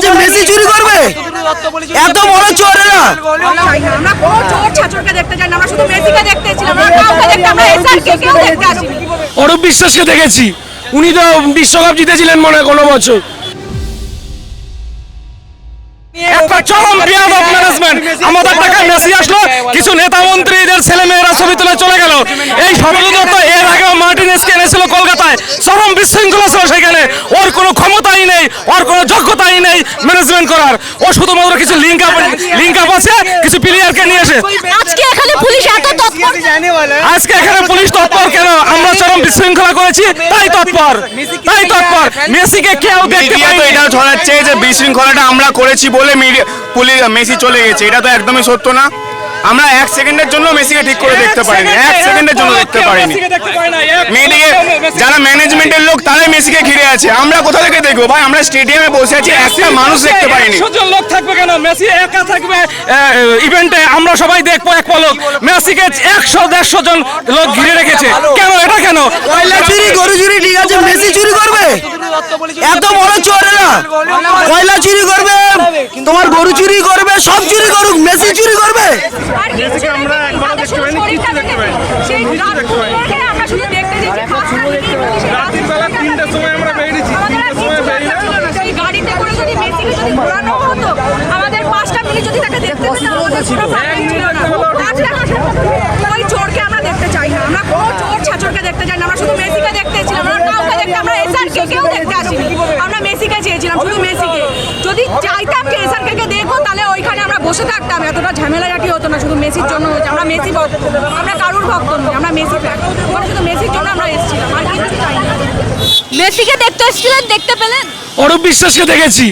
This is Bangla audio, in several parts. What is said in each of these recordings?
আছে মেসি চুরি করবে? এত বড় চোর এরা না। আমরা কোনো চোর ছাচরকে দেখতে চাই না আমরা শুধু মেসিকে দেখতে এসেছিলাম। আমরা কাউকে দেখতে আমরা এসআরকে কেউ দেখতে আসিনি। অরূপ বিশ্বাসকে দেখেছি। উনি তো বিশ্বকাপ জিতেছিলেন মনে হয় কোনো বছর। একটা চরম বিয়াদব ম্যানেজমেন্ট আমাদের টাকায় মেসি আসলো কিছু নেতা মন্ত্রীদের ছেলে মেয়েরা ছবি তুলে চলে গেল। এই সরল দত্ত এর আগেও মার্টিনেসকে এনেছিল কলকাতায়। চরম বিশৃঙ্খলা ছিল সেখানে। ওর কোনো ক্ষমতাই নেই ওর কোনো যোগ্যতাই নেই ম্যানেজমেন্ট করার ও শুধুমাত্র কিছু লিঙ্ক আপ লিঙ্ক আপ আছে কিছু প্লেয়ারকে নিয়ে এসে আজকে এখানে পুলিশ এত তৎপর আজকে এখানে পুলিশ তৎপর কেন? আমরা চরম বিশৃঙ্খলা করেছি তাই তৎপর তাই তৎপর। মেসিকে কেউ দেখতে তো এটা ছড়াচ্ছে যে বিশৃঙ্খলাটা আমরা করেছি বলে পুলিশ মেসি চলে গেছে। এটা তো একদমই সত্য না। আমরা এক সেকেন্ডের জন্য মেসিকে ঠিক করে দেখতে পারিনি। এক সেকেন্ডের জন্য দেখতে পারিনি। মেয়েদিকে যারা ম্যানেজমেন্টের লোক তারাই মেসিকে ঘিরে আছে। আমরা কোথা থেকে দেখব ভাই? আমরা স্টেডিয়ামে বসে আছি একটা মানুষ দেখতে পারিনি একশো জন লোক থাকবে কেন? মেসি একা থাকবে ইভেন্টে আমরা সবাই দেখব এক পলক। মেসিকে একশো দেড়শো জন লোক ঘিরে রেখেছে। কেন এটা কেন? কয়লা চুরি গরু চুরি ঠিক আছে মেসি চুরি করবে? এত বড় চোর এরা। কয়লা চুরি করবে? তোমার গরু চুরি করবে সব চুরি করুক মেসি চুরি করবে আর কিছু আমরা একবার দেখতে পাইনি শরীরটা দেখতে পাইনি। সেই রাত আমরা শুধু দেখতে যেছি রাতের বেলা তিনটার সময় আমরা বেরিয়েছি তিনটার সময় বেরিয়ে সেই গাড়িতে করে যদি মেসিকে যদি ঘোরানো হতো আমাদের পাঁচটা মিনিট যদি তাকে দেখতে পেতাম আমাদের কোনো প্রবলেম ছিল না। আজকে ওই চোরকে আমরা দেখতে চাই না। আমরা কোনো চোর ছাচরকে দেখতে চাই না। আমরা শুধু মেসিকে দেখতে এসেছিলাম। আমরা কাউকে দেখতে আমরা এসআরকে কেউ দেখতে আসিনি। আমরা মেসিকে চেয়েছিলাম শুধু মেসিকে। যদি চাইতাম যে এসআরকে কে দেখব তাহলে ওইখানে আমরা বসে থাকতাম এতটা ঝামেলাঝাটি হতো না শুধু মেসির জন্য হয়েছে। আমরা মেসি ভক্ত আমরা কারুর ভক্ত নই আমরা মেসি ফ্যান। ওখানে শুধু মেসির জন্য আমরা এসেছিলাম আর কিছু চাই না। মেসিকে দেখতে এসেছিলেন দেখতে পেলেন? অরূপ বিশ্বাসকে দেখেছি।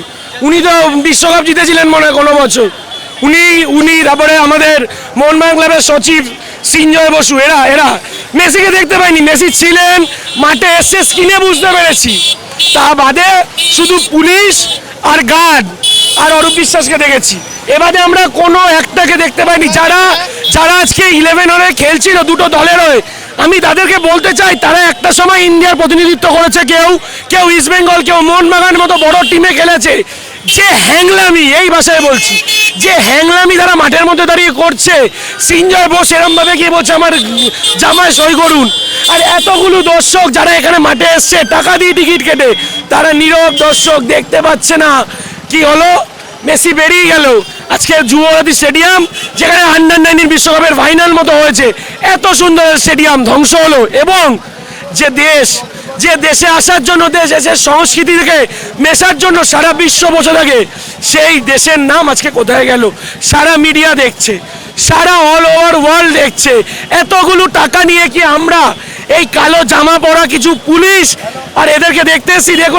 উনি তো বিশ্বকাপ জিতেছিলেন মনে হয় কোনো বছর। উনি উনি তারপরে আমাদের মোহনবাগান ক্লাবের সচিব সিঞ্জয় বসু এরা এরা। মেসিকে দেখতে পাইনি। মেসি ছিলেন মাঠে এসে স্কিনে বুঝতে পেরেছি। তা বাদে শুধু পুলিশ আর গার্ড। আর অরূপ বিশ্বাসকে দেখেছি। এবারে আমরা কোনো একটাকে দেখতে পাইনি। যারা যারা আজকে ইলেভেন হয়ে খেলছিল, দুটো দলের হয়ে, আমি তাদেরকে বলতে চাই, তারা একটা সময় ইন্ডিয়ার প্রতিনিধিত্ব করেছে কেউ কেউ ইস্ট বেঙ্গল কেউ মোহনবাগান মতো বড় টিমে খেলেছে। যে হ্যাংলামি, এই ভাষায় বলছি, যে হ্যাংলামি তারা মাঠের মধ্যে দাঁড়িয়ে করছে সিঞ্জয় বোস এরম ভাবে গিয়ে বলছে, আমার জামায় সই করুন। আর এতগুলো দর্শক যারা এখানে মাঠে এসছে, টাকা দিয়ে টিকিট কেটে, তারা নীরব দর্শক দেখতে পাচ্ছে না। কি হলো? মেসি বেরিয়ে গেল। আজকে যুবভারতী স্টেডিয়াম, যেখানে আন্ডার নাইনটিন বিশ্বকাপের ফাইনাল মতো হয়েছে। এত সুন্দর স্টেডিয়াম ধ্বংস হলো এবং যে দেশ, যে দেশে আসার জন্য, দেশ এসে সংস্কৃতি থেকে মেশার জন্য সারা বিশ্ব বসে থাকে, সেই দেশের নাম আজকে কোথায় গেল? সারা মিডিয়া দেখছে, সারা অল ওভার ওয়ার্ল্ড দেখছে। এতগুলো টাকা নিয়ে কি আমরা এই কালো জামা পরা কিছু পুলিশ আর এদেরকে দেখতে এসেছি? দেখুন